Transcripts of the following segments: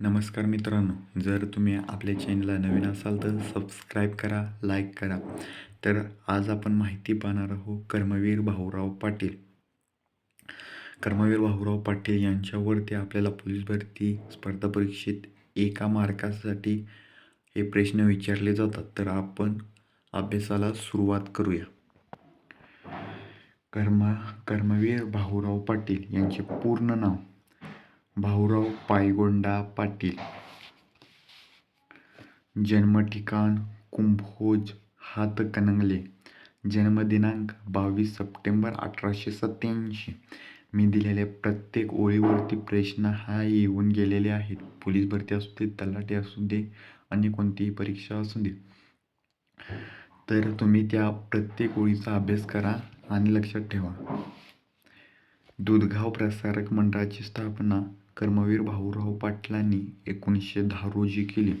नमस्कार मित्रांनो जर तुम्ही आपल्या चॅनलला नवीन असाल तर सबस्क्राईब करा लाईक करा. तर आज आपण माहिती पाहणार आहोत कर्मवीर भाऊराव पाटील. कर्मवीर भाऊराव पाटील यांच्यावरती आपल्याला पोलीस भरती स्पर्धा परीक्षेत एका मार्कासाठी हे प्रश्न विचारले जातात. तर आपण अभ्यासाला सुरुवात करूया. कर्म कर्मवीर भाऊराव पाटील यांचे पूर्ण नाव. भाऊराव पायगोंडा पाटील. जन्मठिकाण कुंभोज हातकणंगले जन्मदिनांक बावीस सप्टेंबर अठराशे सत्याऐंशी मी दिलेल्या प्रत्येक ओळीवरती प्रश्न हा येऊन गेलेले आहेत. पोलीस भरती असू दे तलाठी असू दे आणि कोणतीही परीक्षा असू दे. तर तुम्ही त्या प्रत्येक ओळीचा अभ्यास करा आणि लक्षात ठेवा. दुधगाव प्रसारक मंडळाची स्थापना कर्मवीर भाऊराव पाटलांनी एकोणीसशे दहा रोजी केली.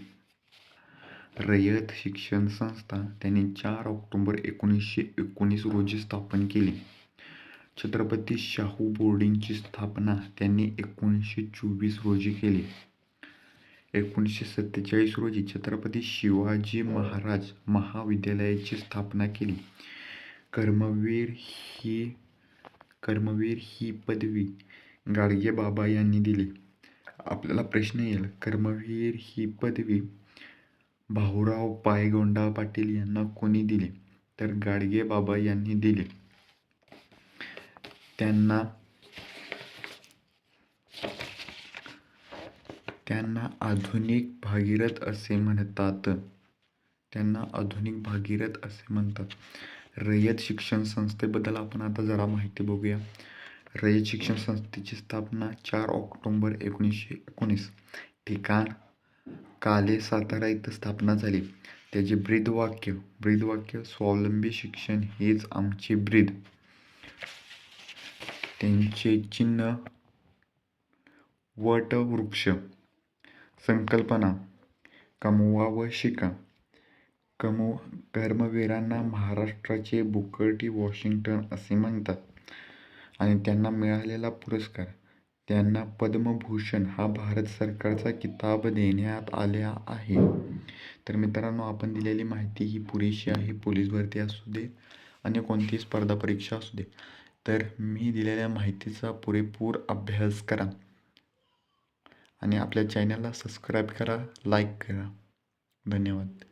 रयत शिक्षण संस्था त्यांनी चार ऑक्टोबर एकोणीसशे एकोणीस रोजी स्थापन केली. छत्रपती शाहू बोर्डिंगची स्थापना त्यांनी एकोणीसशे चोवीस रोजी केली. एकोणीसशे सत्तेचाळीस रोजी छत्रपती शिवाजी महाराज महाविद्यालयाची स्थापना केली. कर्मवीर ही कर्मवीर ही पदवी गाडगे बाबा यांनी दिली. आपल्याला प्रश्न येईल कर्मवीर ही पदवी भाऊराव पायगोंडा पाटील यांना कोणी दिली? तर गाडगे बाबा यांनी दिली. त्यांना त्यांना आधुनिक भागीरथ असे म्हणतात. त्यांना आधुनिक भागीरथ असे म्हणतात. रयत शिक्षण संस्थेबद्दल आपण आता जरा माहिती बघूया. रयत शिक्षण संस्थेची स्थापना चार ऑक्टोंबर एकोणीसशे एकोणीस ठिकाण काले सातारा इथं स्थापना झाली त्याचे ब्रीदवाक्य ब्रीदवाक्य स्वावलंबी शिक्षण हेच आमचे ब्रीद त्यांचे चिन्ह वटवृक्ष संकल्पना कमवा व शिका कमव कर्मवीरांना महाराष्ट्राचे बुकर्टी वॉशिंग्टन असे म्हणतात आणि त्यांना मिळालेला पुरस्कार. त्यांना पद्मभूषण हा भारत सरकारचा किताब देण्यात आल्या आहे. तर मित्रांनो आपण दिलेली माहिती ही पुरेशी आहे. पोलीस भरती असू दे आणि कोणतीही स्पर्धा परीक्षा असू दे. तर मी दिलेल्या माहितीचा पुरेपूर अभ्यास करा आणि आपल्या चॅनलला सबस्क्राईब करा लाईक करा. धन्यवाद.